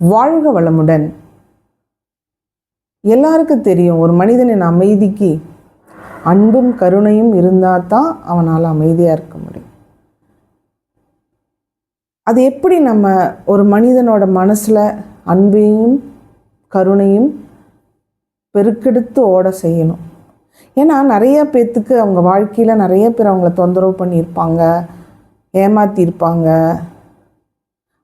வாழ்க வளமுடன். எல்லாருக்கும் தெரியும் ஒரு மனிதனின் அமைதிக்கு அன்பும் கருணையும் இருந்தால் தான் அவனால் அமைதியாக இருக்க முடியும். அது எப்படி நம்ம ஒரு மனிதனோட மனசில் அன்பையும் கருணையும் பெருக்கெடுத்து ஓட செய்யணும்? ஏன்னா நிறைய பேர்த்துக்கு அவங்க வாழ்க்கையில் நிறைய பேர் அவங்கள தொந்தரவு பண்ணியிருப்பாங்க ஏமாற்றியிருப்பாங்க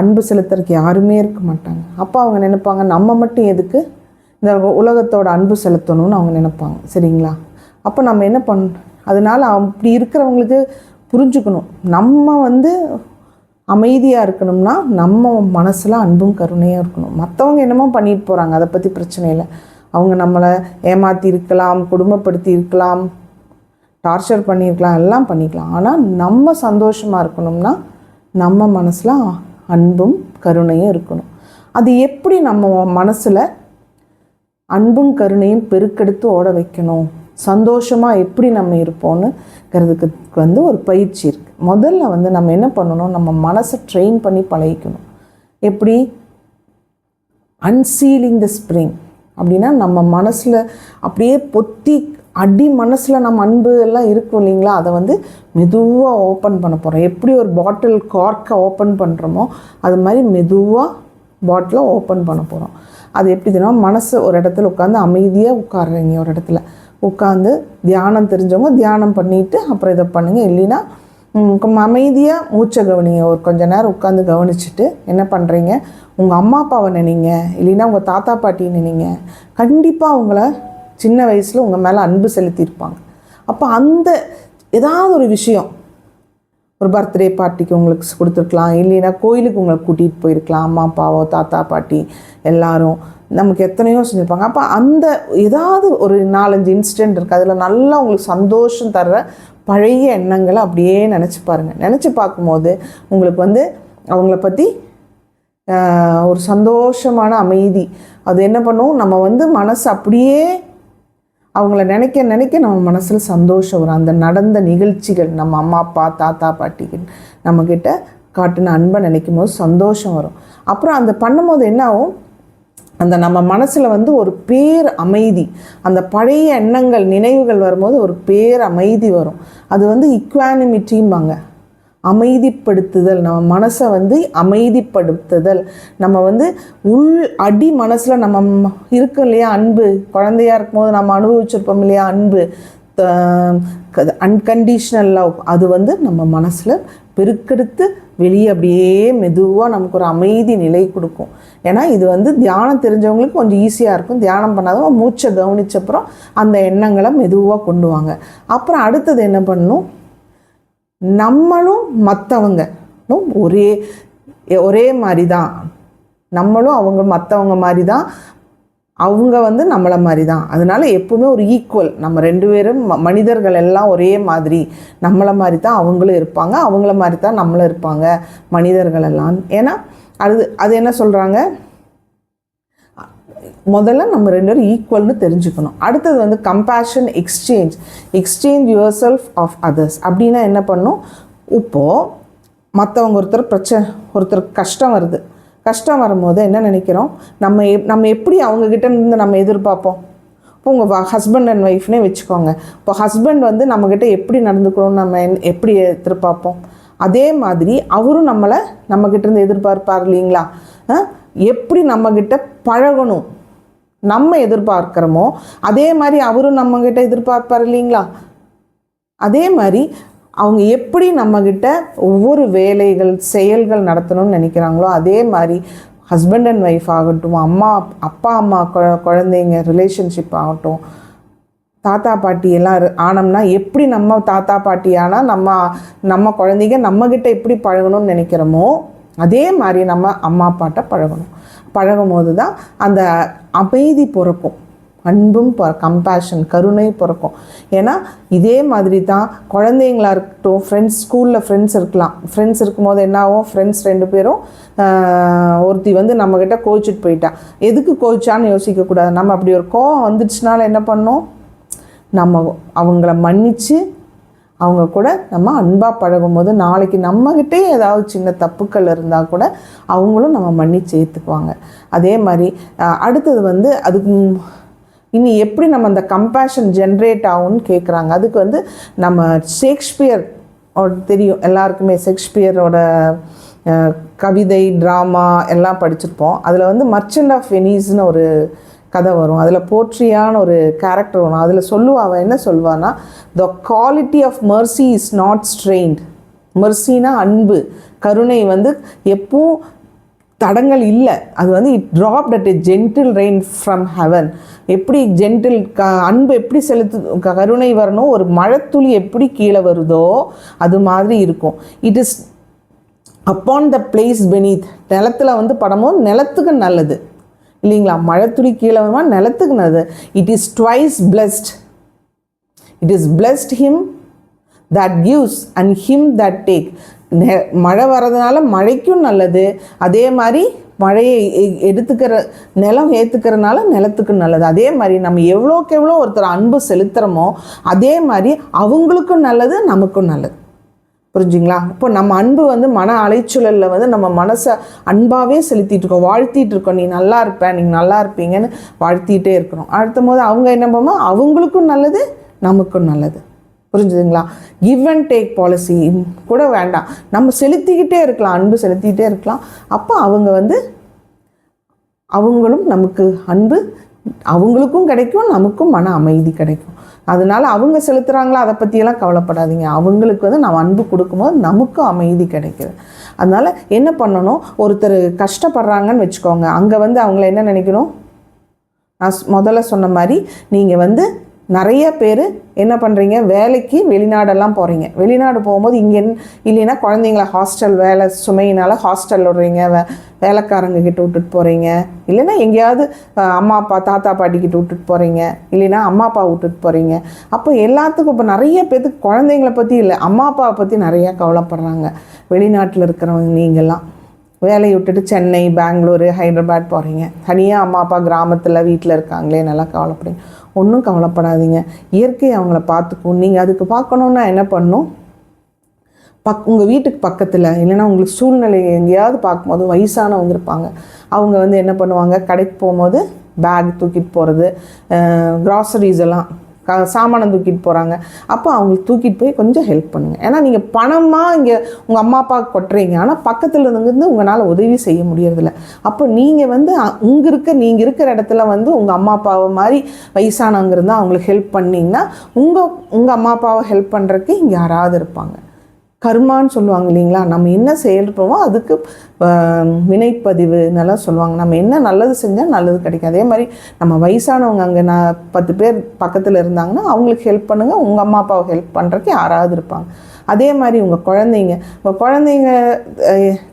அன்பு செலுத்துறதுக்கு யாருமே இருக்க மாட்டாங்க. அப்போ அவங்க நினைப்பாங்க நம்ம மட்டும் எதுக்கு இந்த உலகத்தோட அன்பு செலுத்தணும்னு அவங்க நினைப்பாங்க. சரிங்களா? அப்போ நம்ம என்ன பண் அதனால் அப்படி இருக்கிறவங்களுக்கு புரிஞ்சுக்கணும். நம்ம வந்து அமைதியாக இருக்கணும்னா நம்ம மனசில் அன்பும் கருணையாக இருக்கணும். மற்றவங்க என்னமோ பண்ணிட்டு போகிறாங்க அதை பற்றி பிரச்சனை இல்லை. அவங்க நம்மளை ஏமாற்றி இருக்கலாம் குடும்பப்படுத்தி இருக்கலாம் டார்ச்சர் பண்ணியிருக்கலாம் எல்லாம் பண்ணிக்கலாம். ஆனால் நம்ம சந்தோஷமாக இருக்கணும்னா நம்ம மனசில் அன்பும் கருணையும் இருக்கணும். அது எப்படி நம்ம மனசில் அன்பும் கருணையும் பெருக்கெடுத்து ஓட வைக்கணும்? சந்தோஷமாக எப்படி நம்ம இருப்போம்னுங்கிறதுக்கு வந்து ஒரு பயிற்சி இருக்குது முதல்ல வந்து நம்ம என்ன பண்ணணும்? நம்ம மனசை ட்ரெயின் பண்ணி பழகிக்கணும். எப்படி? அன்சீலிங் த ஸ்ப்ரிங் அப்படின்னா நம்ம மனசில் அப்படியே பொத்தி அடி மனசில் நம்ம அன்பு எல்லாம் இருக்கும் இல்லைங்களா? அதை வந்து மெதுவாக ஓப்பன் பண்ண போகிறோம் எப்படி ஒரு பாட்டில் கார்க்கை ஓப்பன் பண்ணுறோமோ அது மாதிரி மெதுவாக பாட்டிலை ஓப்பன் பண்ண போகிறோம் அது எப்படி தெரியுமா? மனசு ஒரு இடத்துல உட்காந்து அமைதியாக உட்காடுறீங்க ஒரு இடத்துல. உட்காந்து தியானம் தெரிஞ்சவங்க தியானம் பண்ணிவிட்டு அப்புறம் இதை பண்ணுங்கள் இல்லைன்னா அமைதியாக மூச்சை கவனிங்க. ஒரு கொஞ்ச நேரம் உட்காந்து கவனிச்சுட்டு என்ன பண்ணுறீங்க உங்கள் அம்மா அப்பாவை நினைங்க. இல்லைன்னா உங்கள் தாத்தா பாட்டி நினைங்க. கண்டிப்பாக அவங்கள சின்ன வயசில் உங்கள் மேலே அன்பு செலுத்தியிருப்பாங்க. அப்போ அந்த ஏதாவது ஒரு விஷயம் ஒரு பர்த்டே பார்ட்டிக்கு உங்களுக்கு கொடுத்துருக்கலாம் இல்லைன்னா கோயிலுக்கு உங்களை கூட்டிகிட்டு போயிருக்கலாம் அம்மா அப்பாவோ தாத்தா பாட்டி எல்லாரும் நமக்கு எத்தனையோ செஞ்சுருப்பாங்க. அப்போ அந்த ஏதாவது ஒரு நாலஞ்சு இன்சிடெண்ட் இருக்குது அதில் நல்லா உங்களுக்கு சந்தோஷம் தர்ற பழைய எண்ணங்களை அப்படியே நினச்சி பாருங்கள் நினச்சி பார்க்கும்போது உங்களுக்கு வந்து அவங்கள பற்றி ஒரு சந்தோஷமான அமைதி. அது என்ன பண்ணும்? நம்ம வந்து மனசு அப்படியே அவங்கள நினைக்க நினைக்க நம்ம மனசில் சந்தோஷம் வரும். அந்த நடந்த நிகழ்ச்சிகள் நம்ம அம்மா அப்பா தாத்தா பாட்டிகள் நம்மக்கிட்ட காட்டின அன்பை நினைக்கும் போது சந்தோஷம் வரும். அப்புறம் அந்த பண்ணும்போது என்ன ஆகும்? அந்த நம்ம மனசில் வந்து ஒரு பேர் அமைதி அந்த பழைய எண்ணங்கள் நினைவுகள் வரும்போது ஒரு பேர் அமைதி வரும். அது வந்து இக்வானிமிட்டிம்பாங்க அமைதிப்படுத்துதல் நம்ம மனசை வந்து அமைதிப்படுத்துதல். நம்ம வந்து உள் அடி மனசில் நம்ம இருக்கும் இல்லையா அன்பு. குழந்தையாக இருக்கும்போது நம்ம அனுபவிச்சிருப்போம் இல்லையா அன்பு. அன்கண்டிஷ்னல் லவ் அது வந்து நம்ம மனசில் பெருக்கெடுத்து வெளியே அப்படியே மெதுவாக நமக்கு ஒரு அமைதி நிலை கொடுக்கும். ஏன்னா இது வந்து தியானம் தெரிஞ்சவங்களுக்கு கொஞ்சம் ஈஸியாக இருக்கும். தியானம் பண்ணாதவங்க மூச்சை கவனிச்சப்புறம் அந்த எண்ணங்களை மெதுவாக கொண்டு வாங்க. அப்புறம் அடுத்தது என்ன பண்ணணும்? நம்மளும் மற்றவங்களும் ஒரே ஒரே மாதிரி தான் நம்மளும் அவங்க மற்றவங்க மாதிரி தான் அவங்க வந்து நம்மளை மாதிரி தான் அதனால எப்போவுமே ஒரு ஈக்குவல் நம்ம ரெண்டு பேரும் ம மனிதர்கள் எல்லாம் ஒரே மாதிரி. நம்மளை மாதிரி தான் அவங்களும் இருப்பாங்க. அவங்கள மாதிரி தான் நம்மளும் இருப்பாங்க. மனிதர்கள் எல்லாம். ஏன்னா அது அது என்ன சொல்கிறாங்க முதல்ல நம்ம ரெண்டு பேரும் ஈக்குவல்னு தெரிஞ்சுக்கணும். அடுத்தது வந்து compassion exchange exchange yourself of others அப்படின்னா என்ன பண்ணும்? இப்போது மற்றவங்க ஒருத்தர் பிரச்சனை ஒருத்தர் கஷ்டம் வருது. கஷ்டம் வரும்போது என்ன நினைக்கிறோம்? நம்ம எப் நம்ம எப்படி அவங்கக்கிட்ட இருந்து நம்ம எதிர்பார்ப்போம்? இப்போ உங்கள் ஹஸ்பண்ட் அண்ட் ஒய்ஃப்னே வச்சுக்கோங்க. இப்போ ஹஸ்பண்ட் வந்து நம்மக்கிட்ட எப்படி நடந்துக்கணும்னு நம்ம எப்படி எதிர்பார்ப்போம்? அதே மாதிரி அவரும் நம்மளை நம்மக்கிட்ட இருந்து எதிர்பார்ப்பார் இல்லைங்களா? எப்படி நம்மக்கிட்ட பழகணும்? நம்ம எதிர்பார்க்குறோமோ அதே மாதிரி அவரும் நம்மக்கிட்ட எதிர்பார்ப்பார் இல்லைங்களா? அதே மாதிரி அவங்க எப்படி நம்மக்கிட்ட ஒவ்வொரு வேலைகள் செயல்கள் நடத்தணும்னு நினைக்கிறாங்களோ அதே மாதிரி ஹஸ்பண்ட் அண்ட் ஒய்ஃப் ஆகட்டும் அம்மா அப்பா அம்மா குழந்தைங்க ரிலேஷன்ஷிப் ஆகட்டும் தாத்தா பாட்டி எல்லாம் ஆனோம்னா எப்படி நம்ம தாத்தா பாட்டி ஆனால் நம்ம நம்ம குழந்தைங்க நம்மக்கிட்ட எப்படி பழகணும்னு நினைக்கிறோமோ அதே மாதிரி நம்ம அம்மா அப்பாட்ட பழகணும். பழகும் போது தான் அந்த அமைதி பிறக்கும். அன்பும் கம்பேஷன் கருணை பிறக்கும். ஏன்னா இதே மாதிரி தான் குழந்தைங்களாக இருக்கட்டும் ஃப்ரெண்ட்ஸ் ஸ்கூலில் ஃப்ரெண்ட்ஸ் இருக்கலாம். ஃப்ரெண்ட்ஸ் இருக்கும்போது என்ன ஆகும்? ஃப்ரெண்ட்ஸ் ரெண்டு பேரும் ஒருத்தி வந்து நம்மக்கிட்ட கோச்சிட்டு போயிட்டா. எதுக்கு கோச்சான்னு யோசிக்கக்கூடாது நம்ம அப்படி ஒரு கோவம் வந்துடுச்சுனால என்ன பண்ணோம் நம்ம அவங்கள மன்னித்து அவங்க கூட நம்ம அன்பாக பழகும்போது நாளைக்கு நம்மக்கிட்டே ஏதாவது சின்ன தப்புக்கள் இருந்தால் கூட அவங்களும் நம்ம மன்னிச்சு ஏற்றுக்குவாங்க அதே மாதிரி அடுத்தது வந்து அதுக்கு இனி எப்படி நம்ம அந்த கம்பேஷன் ஜென்ரேட் ஆகும்னு கேட்குறாங்க அதுக்கு வந்து நம்ம ஷேக்ஸ்பியர் தெரியும். எல்லாருக்குமே ஷேக்ஸ்பியரோட கவிதை ட்ராமா எல்லாம் படிச்சிருப்போம். அதில் வந்து மர்ச்சன்ட் ஆஃப் வெனீஸ்னு ஒரு கதை வரும். அதில் போற்றியான ஒரு கேரக்டர் வரும். அதில் சொல்லுவா அவன் என்ன சொல்லுவான்னா the quality of mercy is not strained மர்சினா அன்பு. கருணை வந்து எப்பவும் தடங்கள் இல்லை. அது வந்து it drop at a gentle rain from heaven எப்படி ஜென்டில் க அன்பு எப்படி செலுத்து க- கருணை வரணும்? ஒரு மழைத்துளி எப்படி கீழே வருதோ அது மாதிரி இருக்கும். It is upon the place beneath நிலத்தில் வந்து படமும் நிலத்துக்கு நல்லது. இல்லைங்களா? மழைத்துளி கீழே வருமா? நிலத்துக்கு நல்லது. It is twice blessed it is blessed him that gives and him that take நெ- மழை வர்றதுனால மழைக்கும் நல்லது. அதே மாதிரி மழையை எடுத்துக்கிற நிலம் ஏற்றுக்கிறனால நிலத்துக்கு நல்லது. அதே மாதிரி நம்ம எவ்வளோக்கு எவ்வளோ ஒருத்தர் அன்பு செலுத்துகிறோமோ அதே மாதிரி அவங்களுக்கும் நல்லது நமக்கும் நல்லது. புரிஞ்சுங்களா? இப்போ நம்ம அன்பு வந்து மன அலைச்சூழலில் வந்து நம்ம மனசை அன்பாகவே செலுத்திட்டு இருக்கோம். வாழ்த்திட்டு இருக்கோம். நீ நல்லா இருப்ப நீங்கள் நல்லா இருப்பீங்கன்னு வாழ்த்திட்டே இருக்கிறோம் அடுத்தும் போது அவங்க என்ன பண்ணுவோம் அவங்களுக்கும் நல்லது நமக்கும் நல்லது. புரிஞ்சுதுங்களா? கிவ் அண்ட் டேக் பாலிசி கூட வேண்டாம். நம்ம செலுத்திக்கிட்டே இருக்கலாம். அன்பு செலுத்திக்கிட்டே இருக்கலாம். அப்போ அவங்க வந்து அவங்களும் நமக்கு அன்பு அவங்களுக்கும் கிடைக்கும் நமக்கும் மன அமைதி கிடைக்கும். அதனால அவங்க செலுத்துகிறாங்களா அதை பற்றியெல்லாம் கவலைப்படாதீங்க. அவங்களுக்கு வந்து நம்ம அன்பு கொடுக்கும்போது நமக்கும் அமைதி கிடைக்கிது. அதனால் என்ன பண்ணணும்? ஒருத்தர் கஷ்டப்படுறாங்கன்னு வச்சுக்கோங்க. அங்கே வந்து அவங்கள என்ன நினைக்கணும்? நான் முதல்ல சொன்ன மாதிரி நீங்கள் வந்து நிறைய பேர் என்ன பண்ணுறீங்க வேலைக்கு வெளிநாடெல்லாம் போகிறீங்க வெளிநாடு போகும்போது இங்கே இல்லைன்னா குழந்தைங்கள ஹாஸ்டல் வேலை சுமையினால் ஹாஸ்டல் விடுறீங்க. வே வேலைக்காரங்க கிட்ட விட்டுட்டு போகிறீங்க இல்லைன்னா எங்கேயாவது அம்மா அப்பா தாத்தா பாட்டி கிட்ட விட்டுட்டு போகிறீங்க இல்லைன்னா அம்மா அப்பா விட்டுட்டு போகிறீங்க அப்போ எல்லாத்துக்கும் இப்போ நிறைய பேத்துக்கு குழந்தைங்கள பற்றி இல்லை அம்மா அப்பாவை பற்றி நிறையா கவலைப்படுறாங்க. வெளிநாட்டில் இருக்கிறவங்க நீங்கள்லாம் வேலையை விட்டுட்டு சென்னை பெங்களூரு ஹைதராபாத் போகிறீங்க தனியாக அம்மா அப்பா கிராமத்தில் வீட்டில் இருக்காங்களே நல்லா கவலைப்படுறீங்க. ஒன்றும் கவலைப்படாதீங்க. இயற்கை அவங்கள பார்த்துக்கும். நீங்கள் அதுக்கு பார்க்கணுன்னா என்ன பண்ணணும் பக் உங்கள் வீட்டுக்கு பக்கத்தில் இல்லைன்னா உங்களுக்கு சூழ்நிலை எங்கேயாவது பார்க்கும்போது வயசானவங்க இருப்பாங்க. அவங்க வந்து என்ன பண்ணுவாங்க? கடைக்கு போகும்போது பேக் தூக்கிட்டு போகிறது க்ராசரிஸ் எல்லாம் க சாமானம் தூக்கிட்டு போகிறாங்க அப்போ அவங்களுக்கு தூக்கிட்டு போய் கொஞ்சம் ஹெல்ப் பண்ணுங்கள் ஏன்னா நீங்கள் பணமாக இங்கே உங்கள் அம்மா அப்பாவுக்கு கொட்டுறீங்க. ஆனால் பக்கத்தில் இருந்து உங்களால் உதவி செய்ய முடியறதில்ல. அப்போ நீங்கள் வந்து உங்க இருக்க நீங்கள் இருக்கிற இடத்துல வந்து உங்கள் அம்மா அப்பாவை மாதிரி வயசானவங்க இருந்தால் அவங்களுக்கு ஹெல்ப் பண்ணிங்கன்னா உங்கள் உங்கள் அம்மா அப்பாவை ஹெல்ப் பண்ணுறதுக்கு இங்கே யாராவது இருப்பாங்க. கர்மான்னு சொல்லுவாங்க இல்லைங்களா? நம்ம என்ன செயல்படுமோ அதுக்கு வினைப்பதிவு நல்லா சொல்லுவாங்க. நம்ம என்ன நல்லது செஞ்சால் நல்லது கிடைக்கும். அதே மாதிரி நம்ம வயசானவங்க அங்கே நான் பத்து பேர் பக்கத்தில் இருந்தாங்கன்னா அவங்களுக்கு ஹெல்ப் பண்ணுங்கள் உங்கள் அம்மா அப்பாவை ஹெல்ப் பண்ணுறதுக்கு யாராவது இருப்பாங்க. அதே மாதிரி உங்கள் குழந்தைங்க உங்கள் குழந்தைங்க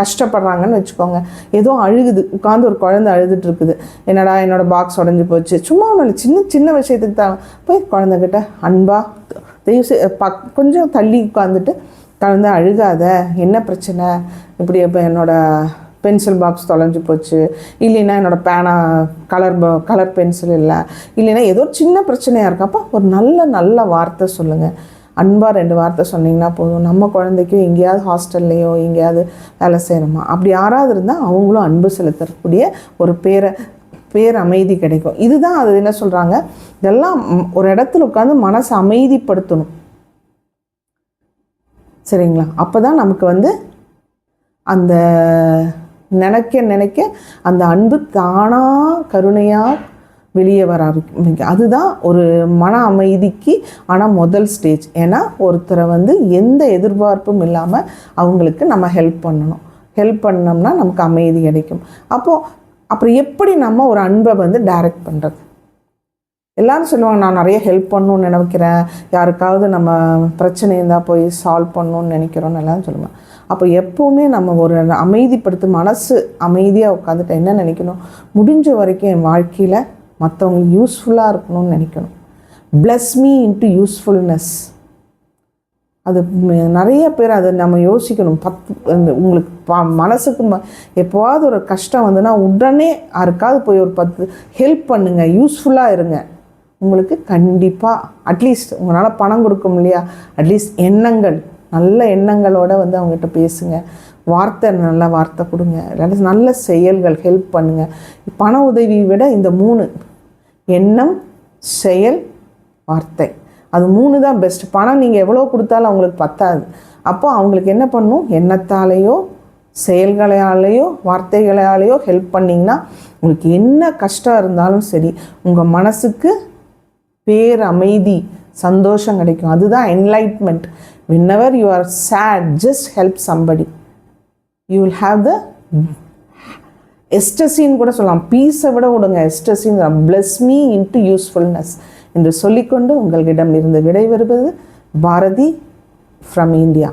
கஷ்டப்படுறாங்கன்னு வச்சுக்கோங்க. ஏதோ அழுகுது. உட்காந்து ஒரு குழந்தை அழுதுட்டு இருக்குது. என்னடா என்னோடய பாக்ஸ் உடஞ்சி போச்சு. சும்மா ஒன்றும் சின்ன சின்ன விஷயத்துக்கு தான். போய் குழந்தைகிட்ட அன்பாக தயவு பக் கொஞ்சம் தள்ளி உட்காந்துட்டு கலந்து அழுகாத என்ன பிரச்சனை? இப்படி இப்போ என்னோட பென்சில் பாக்ஸ் தொலைஞ்சு போச்சு. இல்லைன்னா என்னோட பேனா கலர் கலர் பென்சில் இல்லை. இல்லைன்னா ஏதோ ஒரு சின்ன பிரச்சனையாக இருக்கப்போ ஒரு நல்ல நல்ல வார்த்தை சொல்லுங்கள் அன்பாக ரெண்டு வார்த்தை சொன்னீங்கன்னா போதும். நம்ம குழந்தைக்கோ எங்கேயாவது ஹாஸ்டல்லையோ எங்கேயாவது வேலை செய்கிறோமா அப்படி யாராவது இருந்தால் அவங்களும் அன்பு செலுத்தக்கூடிய ஒரு பேரை பேர் அமைதி கிடைக்கும். இதுதான் அது என்ன சொல்கிறாங்க இதெல்லாம் ஒரு இடத்துல உட்காந்து மனசை அமைதிப்படுத்தணும். சரிங்களா? அப்போ தான் நமக்கு வந்து அந்த நினைக்க நினைக்க அந்த அன்பு தானாக கருணையாக வெளியே வர ஆரம்பிக்கும். அதுதான் ஒரு மன அமைதிக்கு ஆனால் முதல் ஸ்டேஜ் ஏன்னா ஒருத்தரை வந்து எந்த எதிர்பார்ப்பும் இல்லாமல் அவங்களுக்கு நம்ம ஹெல்ப் பண்ணணும். ஹெல்ப் பண்ணோம்னா நமக்கு அமைதி கிடைக்கும். அப்போது அப்புறம் எப்படி நம்ம ஒரு அன்பை வந்து டைரக்ட் பண்ணுறது எல்லாரும் சொல்லுவாங்க நான் நிறைய ஹெல்ப் பண்ணணும்னு நினைக்கிறேன். யாருக்காவது நம்ம பிரச்சனை இருந்தால் போய் சால்வ் பண்ணணும்னு நினைக்கிறோன்னு எல்லாம் சொல்லுவேன் அப்போ எப்போவுமே நம்ம ஒரு அமைதிப்படுத்து மனசு அமைதியாக உட்காந்துட்டு என்ன நினைக்கணும்? முடிஞ்ச வரைக்கும் என் வாழ்க்கையில் மற்றவங்களுக்கு யூஸ்ஃபுல்லாக இருக்கணும்னு நினைக்கணும். பிளஸ் மீ இன்ட்டு யூஸ்ஃபுல்னஸ் அது நிறைய பேர் அதை நம்ம யோசிக்கணும். பத்து உங்களுக்கு ப மனசுக்கு ம எப்போவாவது ஒரு கஷ்டம் வந்துன்னா உடனே யாருக்காவது போய் ஒரு பத்து ஹெல்ப் பண்ணுங்கள் யூஸ்ஃபுல்லாக இருங்க. உங்களுக்கு கண்டிப்பாக அட்லீஸ்ட் உங்களால் பணம் கொடுக்க இல்லையா அட்லீஸ்ட் எண்ணங்கள் நல்ல எண்ணங்களோட வந்து அவங்ககிட்ட பேசுங்க. வார்த்தை நல்ல வார்த்தை கொடுங்க. இல்லாட்டி நல்ல செயல்கள் ஹெல்ப் பண்ணுங்கள் பண உதவியை விட இந்த மூணு எண்ணம் செயல் வார்த்தை. அது மூணு தான் பெஸ்ட் பணம் நீங்கள் எவ்வளோ கொடுத்தாலும் அவங்களுக்கு பத்தாது. அப்போ அவங்களுக்கு என்ன பண்ணும் எண்ணத்தாலேயோ செயல்களாலேயோ வார்த்தைகளாலேயோ ஹெல்ப் பண்ணிங்கன்னா உங்களுக்கு என்ன கஷ்டம் இருந்தாலும் சரி உங்கள் மனசுக்கு பேர் அமைதி சந்தோஷம் கிடைக்கும். அதுதான் enlightenment ever you are sad just help somebody you will have the எஸ்டசின்னு கூட சொல்லலாம். பீஸை விட விடுங்க. Ecstasy bless me into usefulness என்று சொல்லிக்கொண்டு உங்களிடம் இருந்து விடைபெறுவது பாரதி ஃப்ரம் இந்தியா